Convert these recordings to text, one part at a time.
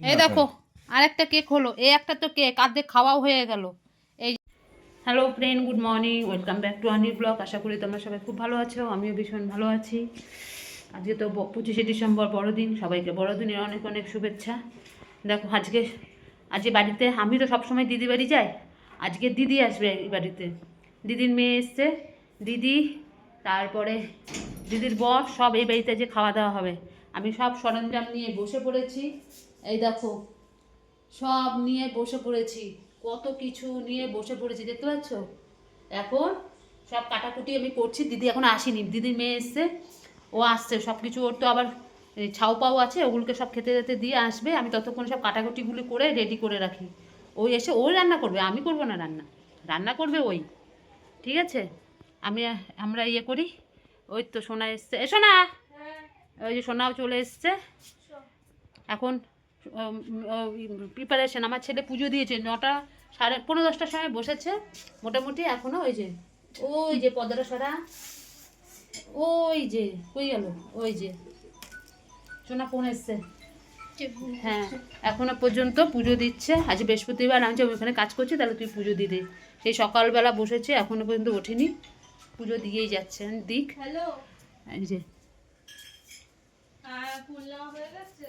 এই দেখো আরেকটা কেক হলো। এই একটা তো কেক আর্ধেক খাওয়াও হয়ে গেল। এই hello friend good morning welcome back to আনির blog আশা করি তোমরা সবাই খুব ভালো আছো আমিও ভীষণ ভালো আছি। আজকে তো পঁচিশে ডিসেম্বর বড়দিন সবাইকে বড়দিনের অনেক অনেক শুভেচ্ছা। দেখো আজকে আজকে বাড়িতে আমি তো সবসময় দিদি বাড়ি যাই আজকে দিদি আসবে এই বাড়িতে। দিদির মেয়ে এসছে দিদি তারপরে দিদির বর সব এই বাড়িতে যে খাওয়া দাওয়া হবে। আমি সব সরঞ্জাম নিয়ে বসে পড়েছি। এই দেখো সব নিয়ে বসে পড়েছি কত কিছু নিয়ে বসে পড়েছি দেখতে পাচ্ছ? এখন সব কাটাকুটি আমি করছি দিদি এখন আসেনি দিদির মেয়ে এসছে ও আসছে সব কিছু ওর তো আবার ছাউ পাও আছে ওগুলোকে সব খেতে খেতে দিয়ে আসবে আমি ততক্ষণ সব কাটাকুটিগুলি করে রেডি করে রাখি। ওই এসে ওই রান্না করবে আমি করব না রান্না? রান্না করবে ওই ঠিক আছে? আমি আমরা ইয়ে করি ওই তো সোনা এসছে এসো না ওই যে সোনাও চলে এসছে। এখন প্রিপারেশন আমার ছেলে পুজো দিয়েছে নটা সাড়ে পনেরো দশটার সময় বসেছে মোটামুটি এখনও ওই যে ওই যে পদরা সরা ওই যে কই গেল ওই যে সোনা ফোন এসছে। হ্যাঁ এখনও পর্যন্ত পুজো দিচ্ছে আজ বৃহস্পতিবার আমি যে ওইখানে কাজ করছি তাহলে তুই পুজো দিয়ে দে সেই সকালবেলা বসেছে এখনও পর্যন্ত ওঠেনি পুজো দিয়েই যাচ্ছে দিক। হ্যালো? এই যে হ্যাঁ ফুল নেওয়া হয়ে গেছে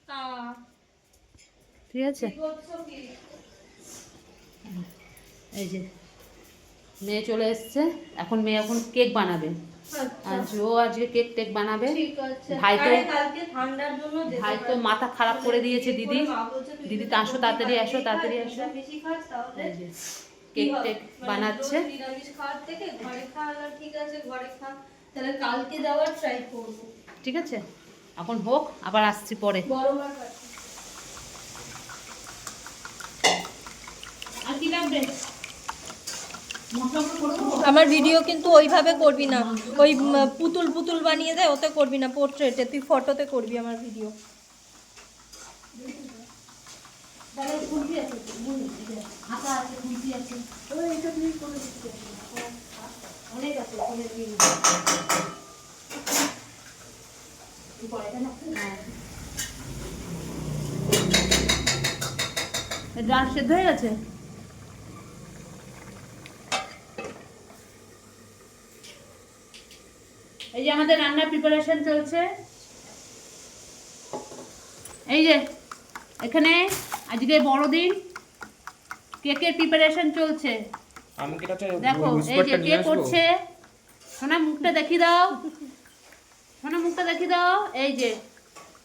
তা ঠিক আছে? এই যে মেয়ে চলে এসছে। এখন মেয়ে এখন কেক বানাবে। আজ ও আজকে কেক টেক বানাবে। ভাই তো- ভাই মাথা খারাপ করে দিয়েছে দিদি। দিদি তো আসো তাড়াতাড়ি আসো তাড়াতাড়ি আসো। কেক টেক মানে বানাচ্ছে। ঠিক আছে? এখন হোক আবার আসছি পরে। আমার ভিডিও কিন্তু ওইভাবে করবি না। ওই পুতুল পুতুল বানিয়ে দেয় ওতে করবি না পোর্ট্রেটে তুই ফটোতে করবি আমার ভিডিও। অনেক আছে ওখানে দিয়ে দিতে হবে। কি করে এটা না? হ্যাঁ। এ ডাল সেদ্ধ হয়ে গেছে? এই যে আমাদের রান্নার প্রিপারেশন চলছে। এই যে এখানে আজকে বড়দিন। কেকের প্রিপারেশন চলছে? দেখো এই যে কে করছে? সোনা মুখটা দেখি দাও। সোনা মুখটা দেখি দাও। এই যে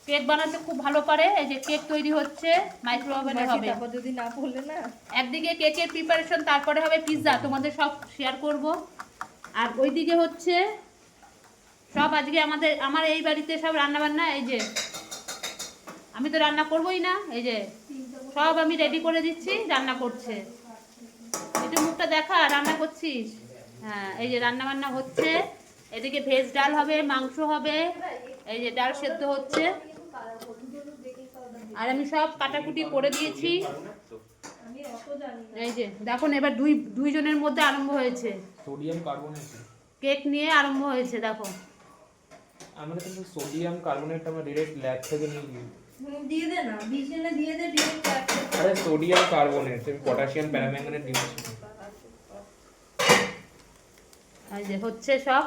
কেক বানাতে খুব ভালো পারে। এই যে কেক তৈরি হচ্ছে মাইক্রো ওভেনে হবে। যদি না বললে না? একদিকে কেকের প্রিপারেশন তারপরে হবে পিৎজা তোমাদের সব শেয়ার করব। আর ওইদিকে হচ্ছে সব আজকে আমাদের আমার এই বাড়িতে সব রান্না বান্না এই যে আমি তো রান্না করবোই না এই যে সব আমি রেডি করে দিচ্ছি রান্না করছে। একটু মুখটা দেখা রান্না করছিস? হ্যাঁ এই যে রান্না বান্না হচ্ছে। এদিকে ভেজ ডাল হবে মাংস হবে এই যে ডাল সেদ্ধ হচ্ছে। আর আমি সব কাটাকুটি করে দিয়েছি। এই যে দেখুন এবার দুই দুইজনের মধ্যে আরম্ভ হয়েছে। Sodium carbonate. কেক নিয়ে আরম্ভ হয়েছে দেখো আমরা কিন্তু সোডিয়াম কার্বনেট আমরা ডিরেক্ট ল্যাব থেকে নিয়ে নিই। দিয়ে দে না বিছানে দিয়ে দে ডিরেক্ট আরে সোডিয়াম কার্বনেট আমি পটাশিয়াম প্যারাম্যাঙ্গানেট দিচ্ছি যে হচ্ছে সব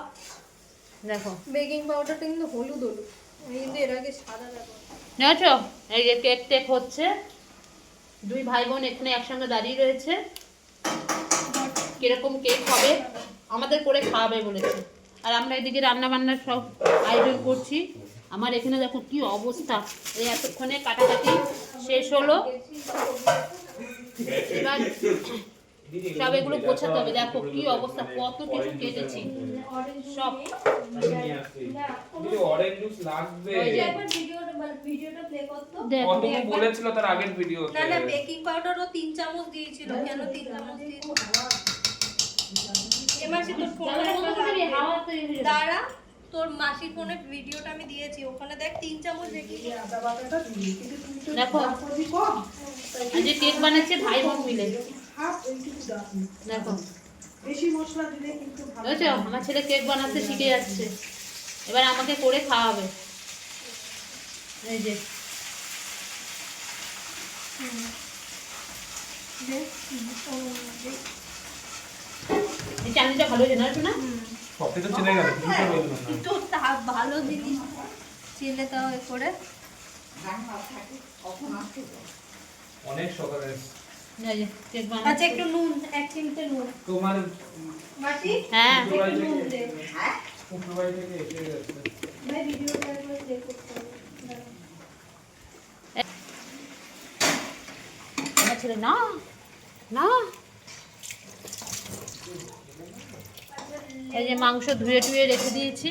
দেখো। বেকিং পাউডারটা কিন্তু হলুদ হলুদ। কিন্তু এর আগে সাদা ব্যবহার দেখছ? এই যে কেক টেক হচ্ছে। দুই ভাই বোন এখানে একসঙ্গে দাঁড়িয়ে রয়েছে। কীরকম কেক হবে? আমাদের করে খাওয়াবে বলেছে। আর আমরা এদিকে রান্না বান্নার সব আয়োজন করছি। আমার এখানে দেখো কি অবস্থা। এই এতক্ষণে কাটাকাটি শেষ হলো। এবার সব এগুলো গোছাতে হবে। দেখো কি অবস্থা কত কিছু কেটেছি। সব। যদি অরেঞ্জ জুস লাগবে ওই যে একবার ভিডিওটা ভিডিওটা প্লে করতো দেখো বলেছিল তার আগের ভিডিওতে। না না বেকিং পাউডারও তিন চামচ দিয়েছিল। কেন তিন চামচ দিয়েছিল? এ তোর ফোনে হাওয়া তৈরি যাবে। দাঁড়া তোর মাসির ফোনে ভিডিওটা আমি দিয়েছি। ওখানে দেখ তিন চামচ দেখো। কেক বানাচ্ছে ভাই বোন মিলে। দেখো। আমার ছেলে কেক বানাতে শিখে যাচ্ছে। এবার আমাকে করে খাওয়াবে। এই যে। এই চাটনিটা ভালো হয়েছে না শোনা সব থেকে চেনে গেল কিছুটা একটু তা- ভালো জিনিস চেলে তাও এ করে। অনেক সকালে আচ্ছা একটু নুন এক চিমটে নুন। তোমার মাসি? হ্যাঁ। একটু নুন দে। শুক্রবার থেকে এসে গেছে। ভাই ভিডিওটা একবার দেখে করতে হবে। দাঁড়াও। আমার ছেলে না না এই যে মাংস ধুয়ে টুয়ে রেখে দিয়েছি।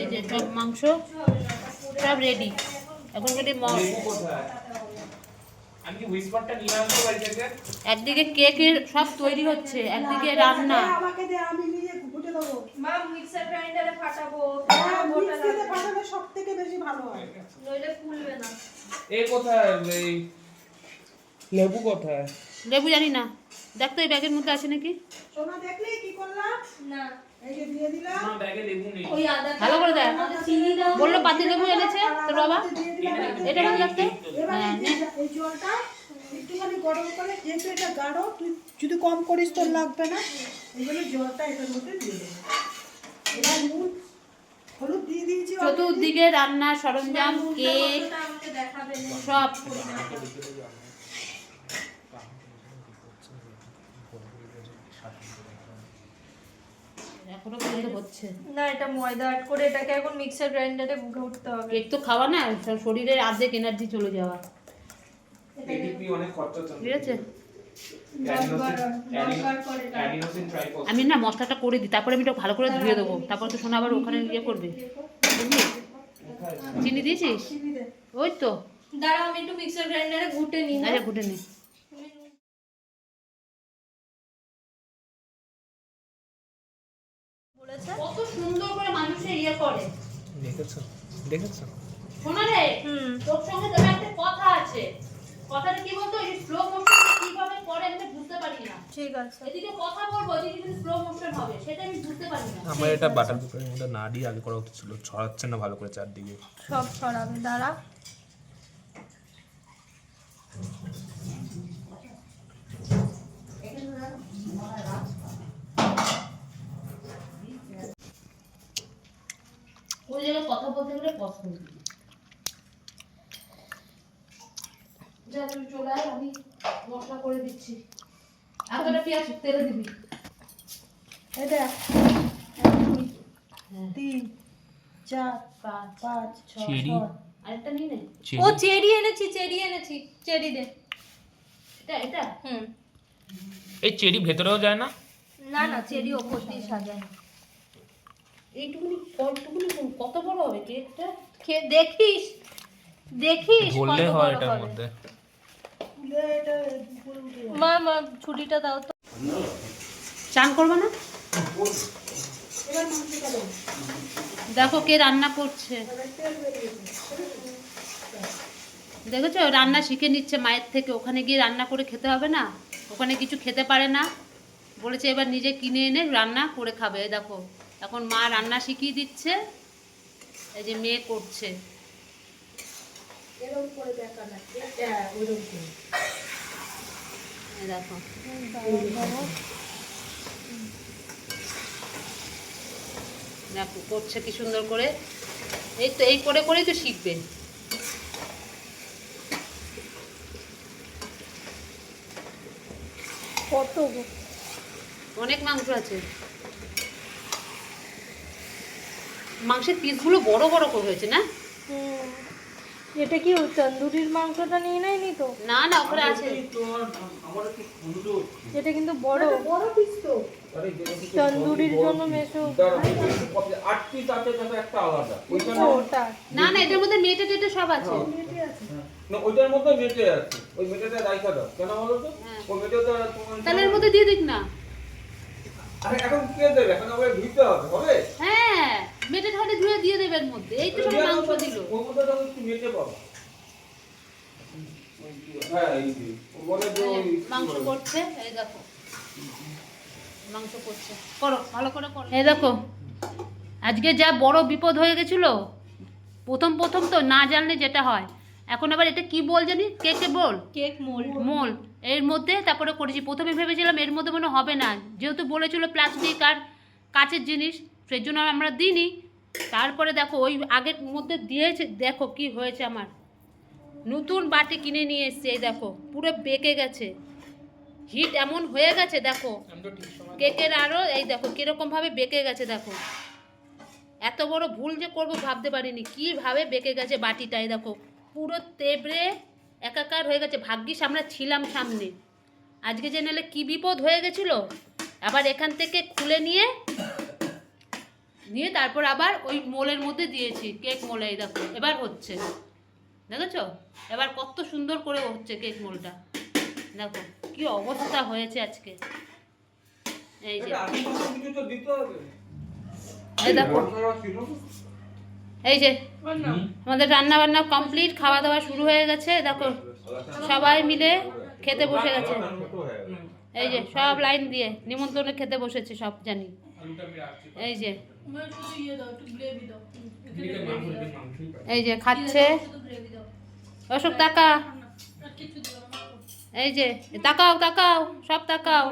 এই যে সব মাংস সব রেডি এখন কেটে আমি কি হুইসপারটা নিয়ে আসব বাড়ি থেকে? একদিকে কেকের সব তৈরি হচ্ছে একদিকে রান্না। আমাকে দে আমি নিয়ে ঘুটে দেবো। মা মিক্সার গ্রাইন্ডারে ফাটাবো। হ্যাঁ মিক্সিতে লাগবে। ফাটালে সব থেকে বেশি ভালো হয়। নইলে ফুলবে না। এ কোথায় এই লেবু কোথায়? লেবু জানি না। দেখ তো এই ব্যাগের মধ্যে আছে নাকি? সোনা দেখলি? কি করলাম? না। এই যে দিয়ে দিলাম। আমার ব্যাগে লেবু নেই। ওই আদা ভালো করে দেখ। বলল পাতি লেবু এনেছে তোর বাবা এটা ভালো লাগছে? হ্যাঁ এই জলটা একটুখানি গরম করে যেহেতু এটা গাঢ় তুই যদি কম করিস তোর লাগবে না। এই জন্য জলটা এটার মধ্যে দিয়ে দেবো। এবার নুন হলুদ দিয়ে দিয়েছি চতুর্দিকে রান্না সরঞ্জাম কেক। সব। এখনও পর্যন্ত হচ্ছে। না এটা ময়দা অ্যাড করে এটাকে এখন মিক্সার গ্রাইন্ডারে ঘুরতে হবে। কেক তো খাওয়া না শরীরের অর্ধেক এনার্জি চলে যাওয়া। এডিপি অনেক খরচা ঠিক আছে? আমি না মশলাটা করে দিই তারপরে আমি এটা ভালো করে ধুয়ে দেবো। তারপর তো শোনা আবার ওখানে ইয়ে করবে। চিনি দিয়েছিস? ওই তো। দাঁড়াও আমি একটু মিক্সার গ্রাইন্ডারে ঘুটে নিই হ্যাঁ? আচ্ছা ঘুটে নে বলেছে কত সুন্দর করে মানুষের ইয়ে করে দেখেছ? দেখেছ? শোনা রে তোর সঙ্গে একটা কথা আছে। কথাটা কি বলতো? এই স্লো মোশন কীভাবে করে আমি বুঝতে পারি না। ঠিক আছে। এদিকে কথা বলব এদিকে কিন্তু স্লো মোশন হবে সেটা আমি বুঝতে পারি না। আমার এটা বাটার পেপারের মধ্যে না দিয়ে আগে করা উচিত ছিল ছড়াচ্ছে না ভালো করে চারদিকে। সব ছড়াবে দাঁড়া। ওই জায়গায় কথা বলতে গেলে পছন্দ যা তুমি চলে আয় আমি মশলা করে দিচ্ছি। এতটা পেঁয়াজ তেলে দিবি। এটা তিন চার পাঁচ পাঁচ। ছয়। আরেকটা নিয়ে নে। ও চেরি এনেছি চেরি এনেছি। চেরি দে। এটা এটা? হুম। এই চেরি ভেতরেও যায় না? না না চেরি ওপর দিয়ে সাজায়। এইটুকুনি কতটুকুনি কত বড় হবে কেকটা? খেয়ে দেখিস দেখিস বললে হয় এটার মধ্যে। মা মা ছুরিটা দাও তো। চান করবে না? দেখো কে রান্না করছে। দেখেছ? রান্না শিখে নিচ্ছে মায়ের থেকে। ওখানে গিয়ে রান্না করে খেতে হবে না? ওখানে কিছু খেতে পারে না? বলেছে এবার নিজে কিনে এনে রান্না করে খাবে দেখো। এখন মা রান্না শিখিয়ে দিচ্ছে এই যে মেয়ে করছে। হ্যাঁ দেখো। দেখো করছে কি সুন্দর করে। এই তো এই করে করেই তো শিখবে। কত অনেক মাংস আছে। মাংসের পিসগুলো বড় বড় করে হয়েছে না? এটা কি তন্দুরির মাংসটা নিয়ে নেয়নি তো? না না ওখানে আছে। এটা কিন্তু বড়। বড় পিস তো। তন্দুরির জন্য মেশো। আটটি তাতে তাতে একটা আলাদা। ওইটার ওটা। না না এটার মধ্যে মেটে টেটে সব আছে। মেটে আছে না ওইটার মধ্যে মেটে আছে। ওই মেটেটা রাইখা দাও। কেন বলো তো? হ্যাঁ। ওই মেটেটা তোমার তাহলে এর মধ্যে দিয়ে দিক না। আরে এখন কে দেবে? এখন আমাকে ধুইতে হবে হবে? হ্যাঁ। মেটে তাহলে ধুয়ে দিয়ে দেবে এর মধ্যে এই তো সব মাংস দিল। হ্যাঁ এই যে ও বলে যে ওই মাংস করছে এই দেখো। মাংস করছে। করো ভালো করে করো। এই দেখো আজকে যা বড় বিপদ হয়ে গেছিল প্রথম প্রথম তো না জানলে যেটা হয়। এখন আবার এটা কি বল জানি? কেকে বল? Cake mould. মোল এর মধ্যে তারপরে করেছি। প্রথমে ভেবেছিলাম এর মধ্যে মনে হবে না। যেহেতু বলেছিল প্লাস্টিক আর কাচের জিনিস সেই জন্য আমরা দিইনি। তারপরে দেখো ওই আগের মধ্যে দিয়েছে, দেখো কি হয়েছে আমার। নতুন বাটি কিনে নিয়ে এসছে, এই দেখো, পুরো বেঁকে গেছে। হিট এমন হয়ে গেছে, দেখো। কেকের আরও এই দেখো কীরকমভাবে বেঁকে গেছে, দেখো। এত বড় ভুল যে করব ভাবতে পারিনি, কীভাবে বেঁকে গেছে বাটিটাই দেখো। পুরো তেবড়ে একাকার হয়ে গেছে, ভাগ্যিস আমরা ছিলাম সামনে। আজকে যে নাহলে কী বিপদ হয়ে গেছিল? আবার এখান থেকে খুলে নিয়ে নিয়ে তারপর আবার ওই মোলের মধ্যে দিয়েছি কেক মোলে এই দেখো এবার হচ্ছে। দেখেছ? এবার কত সুন্দর করে হচ্ছে কেক মোলটা। দেখো কি অবস্থা হয়েছে আজকে। এই যে। এই দেখো। এই যে আমাদের রান্না বান্না কমপ্লিট খাওয়া দাওয়া শুরু হয়ে গেছে দেখো। সবাই মিলে খেতে বসে গেছে। এই যে সব লাইন দিয়ে নিমন্ত্রণে খেতে বসেছে সব জানি। এই যে এই যে খাচ্ছে। অশোক তাকা এই যে তাকাও তাকাও সব তাকাও।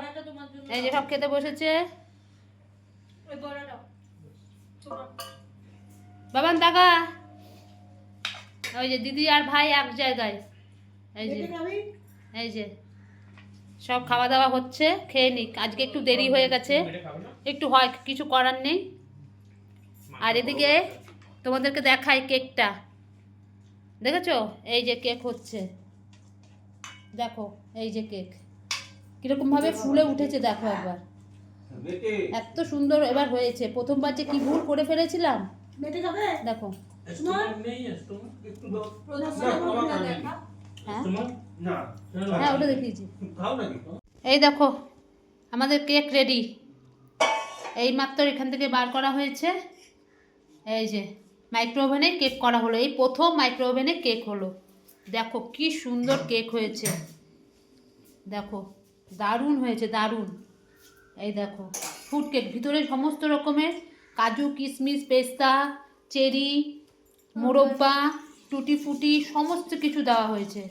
এই যে সব খেতে বসেছে। বাবান তাকা। ওই যে দিদি আর ভাই এক জায়গায়। এই যে এই যে সব খাওয়া দাওয়া হচ্ছে খেয়ে নিক। আজকে একটু দেরি হয়ে গেছে। একটু হয় কিছু করার নেই। আর এদিকে তোমাদেরকে দেখাই কেকটা। দেখেছ? এই যে কেক হচ্ছে। দেখো এই যে কেক। কীরকম ভাবে ফুলে উঠেছে দেখো একবার। দেখে এত সুন্দর এবার হয়েছে। প্রথমবার যে কি ভুল করে ফেলেছিলাম? দেখো। হ্যাঁ? হ্যাঁ ওটা দেখিয়েছি। এই দেখো আমাদের কেক রেডি। এই মাত্র এখান থেকে বার করা হয়েছে। এই যে মাইক্রো ওভেনে কেক করা হলো। এই প্রথম মাইক্রো ওভেনে কেক হলো। দেখো কি সুন্দর কেক হয়েছে। দেখো দারুণ হয়েছে দারুণ। এই দেখো ফুড কেক ভিতরে সমস্ত রকমের কাজু কিশমিশ পেস্তা চেরি মোরব্বা টুটি ফুটি সমস্ত কিছু দেওয়া হয়েছে।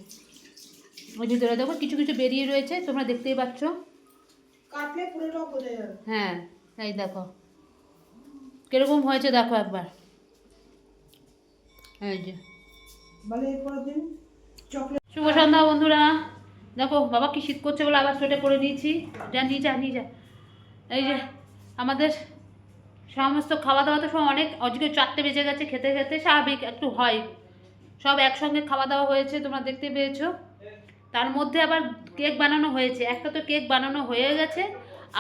ওই ভিতরে দেখো কিছু কিছু বেরিয়ে রয়েছে। তোমরা দেখতেই পাচ্ছ। কাটলে বোঝা যাবে। হ্যাঁ এই দেখো। কীরকম হয়েছে দেখো একবার। এই যে। শুভ সন্ধ্যা বন্ধুরা। দেখো বাবা কি শীত করছে বলে আবার সোয়েটার পরে নিয়েছি। যা নিয়ে যা নিয়ে যা। এই যে আমাদের সমস্ত খাওয়া দাওয়া তো সব অনেক আজকে চারটে বেজে গেছে খেতে খেতে স্বাভাবিক একটু হয়। সব একসঙ্গে খাওয়া দাওয়া হয়েছে তোমরা দেখতে পেয়েছ। তার মধ্যে আবার কেক বানানো হয়েছে। একটা তো কেক বানানো হয়ে গেছে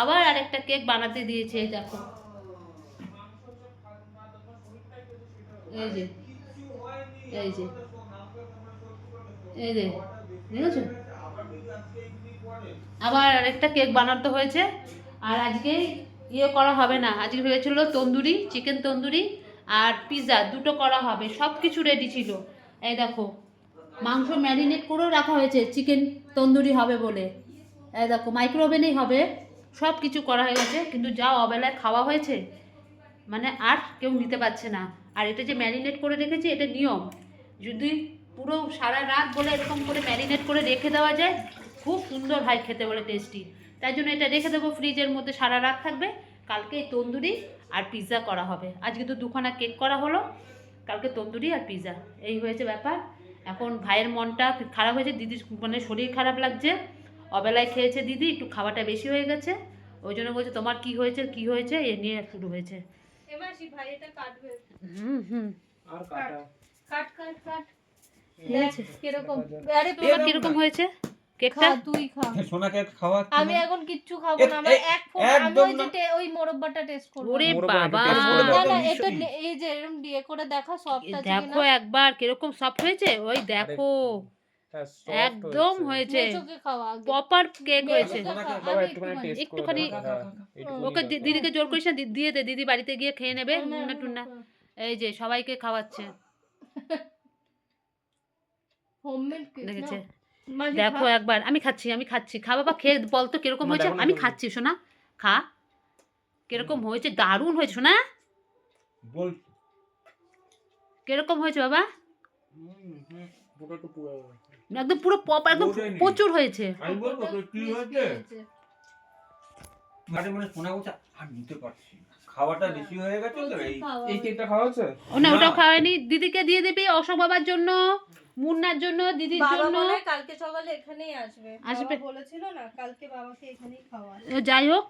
আবার আরেকটা কেক বানাতে দিয়েছে এই দেখো। এই যে এই যে এই যে, দেখেছ? আবার আরেকটা কেক বানাতে হয়েছে, আর আজকে ইয়ে করা হবে না। আজকে ভেবেছিল তন্দুরি চিকেন তন্দুরি আর পিৎজা দুটো করা হবে সব কিছু রেডি ছিল। এই দেখো, মাংস ম্যারিনেট করেও রাখা হয়েছে চিকেন তন্দুরি হবে বলে। এই দেখো মাইক্রো ওভেনেই হবে সব কিছু করা হয়ে গেছে, কিন্তু যা অবেলায় খাওয়া হয়েছে মানে আর কেউ নিতে পারছে না। আর এটা যে ম্যারিনেট করে রেখেছি, এটা নিয়ম। যদি পুরো সারা রাত বলে এরকম করে ম্যারিনেট করে রেখে দেওয়া যায়, খুব সুন্দর হয় খেতে বলে টেস্টি তাই জন্য এটা রেখে দেবো ফ্রিজের মধ্যে সারা রাত থাকবে। কালকে তন্দুরি আর পিৎজা করা হবে। আজকে তো দুখানা কেক করা হলো। কালকে তন্দুরি আর পিৎজা এই হয়েছে ব্যাপার। এখন ভাইয়ের মনটা খারাপ হয়েছে, দিদির মানে শরীর খারাপ লাগছে। অবেলায় খেয়েছে দিদি, একটু খাওয়াটা বেশি হয়ে গেছে। ওই জন্য বলছে, তোমার কি হয়েছে কি হয়েছে? এ নিয়ে শুরু হয়েছে। ভাই এটা কাটবে। হুম হুম। আর কাটা। কাট কাট কাট। কীরকম। আরে তোমার কীরকম হয়েছে? কেকটা? তুই খা। সোনাকে খাওয়া আমি এখন কিচ্ছু খাব না। আমার এক ফোঁটা আমি ওই যে ওই মোরব্বাটা টেস্ট করব। ওরে বাবা। না দেখো। না এটা এই যে এরকম দিয়ে করে দেখা সফট আছে দেখো একবার কীরকম সফট হয়েছে? ওই দেখো। একদম হয়েছে। প্রপার কেক হয়েছে। একটুখানি দেখো, হ্যাঁ, ওকে দিদিকে জোর করিস না দিয়ে দে দিদি বাড়িতে গিয়ে খেয়ে নেবে টুন্না। টুন্না এই যে সবাইকে খাওয়াচ্ছে। দেখেছে? দেখো একবার আমি খাচ্ছি আমি খাচ্ছি। খা বাবা খেয়ে বল তো কীরকম হয়েছে? আমি খাচ্ছি শোনা। খা। কীরকম হয়েছে? দারুণ হয়েছে শোনা। কীরকম হয়েছে বাবা? তো পুরো একদম পুরো পপ একদম প্রচুর হয়েছে। আমি বলব তোর কি হয়েছে? মাঝে মাঝে শোনা আর নিতে পারছি খাওয়াটা বেশি হয়ে গেছে তো এই এই কেকটা খাওয়া হচ্ছে ও না না। ওটাও খাওয়ায়নি দিদিকে দিয়ে দিবি অশোক বাবার জন্য মুন্নার জন্য দিদির জন্য। কালকে সকালে এখানেই আসবে। আসবে। বলেছিল না কালকে বাবাকে এখানেই খাওয়া যাই হোক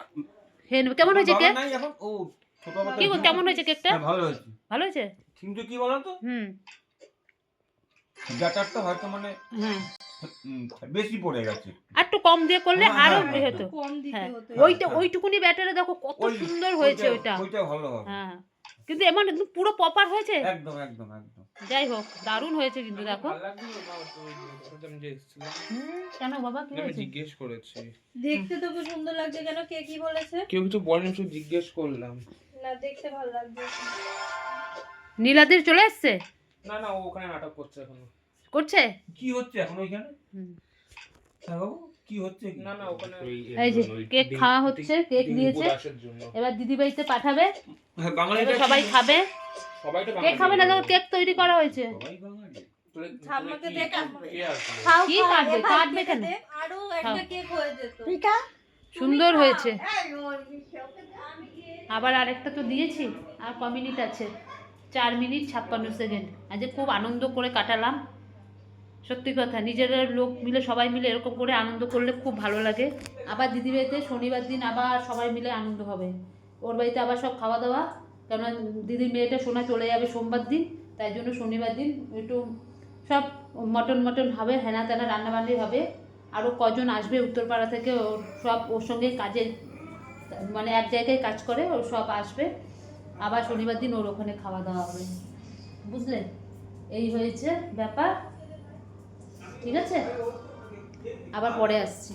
কেমন হয়েছে কেক? এখন। ও কি কেমন হয়েছে কেকটা? হ্যাঁ, ভালো হয়েছে। ভালো হয়েছে? কিন্তু কি বলতো? হুম। ব্যাটারটা হয়তো মানে হ্যাঁ। বেশি পড়ে গেছে। আর একটু কম দিয়ে করলে আরও হ্যাঁ, হতো কম দিতে হ্যাঁ। হতো ওইটা ওইটুকুনি ব্যাটারে দেখো কত সুন্দর হয়েছে ওইটা। ওইটা ভালো হবে। হ্যাঁ। কিন্তু এমন পুরো প্রপার হয়েছে? একদম একদম একদম। যাই হোক দারুণ হয়েছে কিন্তু দেখো। কেন বাবা কি হয়েছে? জিজ্ঞেস করেছি। দেখতে তো খুব সুন্দর লাগছে কেন? কে কি বলেছে? কেউ কিছু বলেনি শুধু জিজ্ঞেস করলাম। না দেখতে ভালো লাগছে। নীলাদির চলে এসছে? না না ও ওখানে নাটক করছে এখনও। করছে? কি হচ্ছে এখন ওইখানে? হ্যাঁ বাবু কি হচ্ছে না না ওখানে এই যে কেক খাওয়া হচ্ছে কেক দিয়েছে। এবার দিদি বাড়িতে পাঠাবে। হ্যাঁ, সবাই খাবে। সবাই তো কেক খাবে না কেক তৈরি করা হয়েছে। হয়ে সুন্দর হয়েছে। আবার আরেকটা তো দিয়েছি আর ক মিনিট আছে? চার মিনিট ছাপ্পান্ন সেকেন্ড। আজকে খুব আনন্দ করে কাটালাম, সত্যি কথা নিজেরা লোক মিলে, সবাই মিলে এরকম করে আনন্দ করলে খুব ভালো লাগে। আবার দিদি বাড়িতে শনিবার দিন আবার সবাই মিলে আনন্দ হবে। ওর বাড়িতে আবার সব খাওয়া দাওয়া, কেননা দিদির মেয়েটা সোনা চলে যাবে সোমবার দিন, তাই জন্য শনিবার দিন একটু সব মটন মটন হবে, হেনা তেনা রান্নাবান্নি হবে। আরও কজন আসবে উত্তরপাড়া থেকে সব ওর সঙ্গে কাজে মানে এক জায়গায় কাজ করে, ও সব আসবে। আবার শনিবার দিন ওর ওখানে খাওয়া দাওয়া হবে। বুঝলেন এই হয়েছে ব্যাপার। ঠিক আছে? আবার পরে আসছি।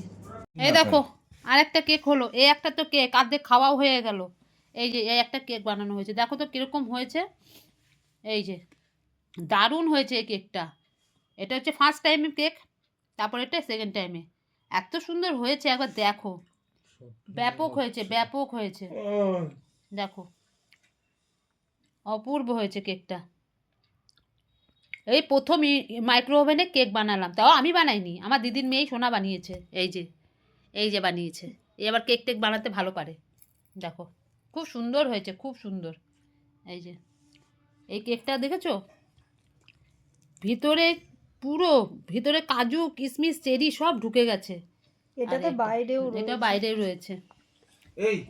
এই দেখো আর একটা কেক হলো। এই একটা তো কেক আর্ধেক খাওয়াও হয়ে গেল। এই যে এই একটা কেক বানানো হয়েছে। দেখো তো কীরকম হয়েছে। এই যে দারুণ হয়েছে এই কেকটা। এটা হচ্ছে ফার্স্ট টাইমে কেক তারপর এটা সেকেন্ড টাইমে এত সুন্দর হয়েছে একবার দেখো। ব্যাপক হয়েছে ব্যাপক হয়েছে। দেখো। অপূর্ব হয়েছে কেকটা। এই প্রথম মাইক্রো ওভেনে কেক বানালাম। তাও আমি বানাইনি আমার দিদির মেয়েই সোনা বানিয়েছে এই যে এই যে বানিয়েছে। এই আবার কেক টেক বানাতে ভালো পারে। দেখো খুব সুন্দর হয়েছে খুব সুন্দর। এই যে এই কেকটা দেখেছ? ভিতরে পুরো ভিতরে কাজু কিশমিশ চেরি সব ঢুকে গেছে। এটা তো এটা- বাইরেও এটা রয়েছে। বাইরে রয়েছে। এই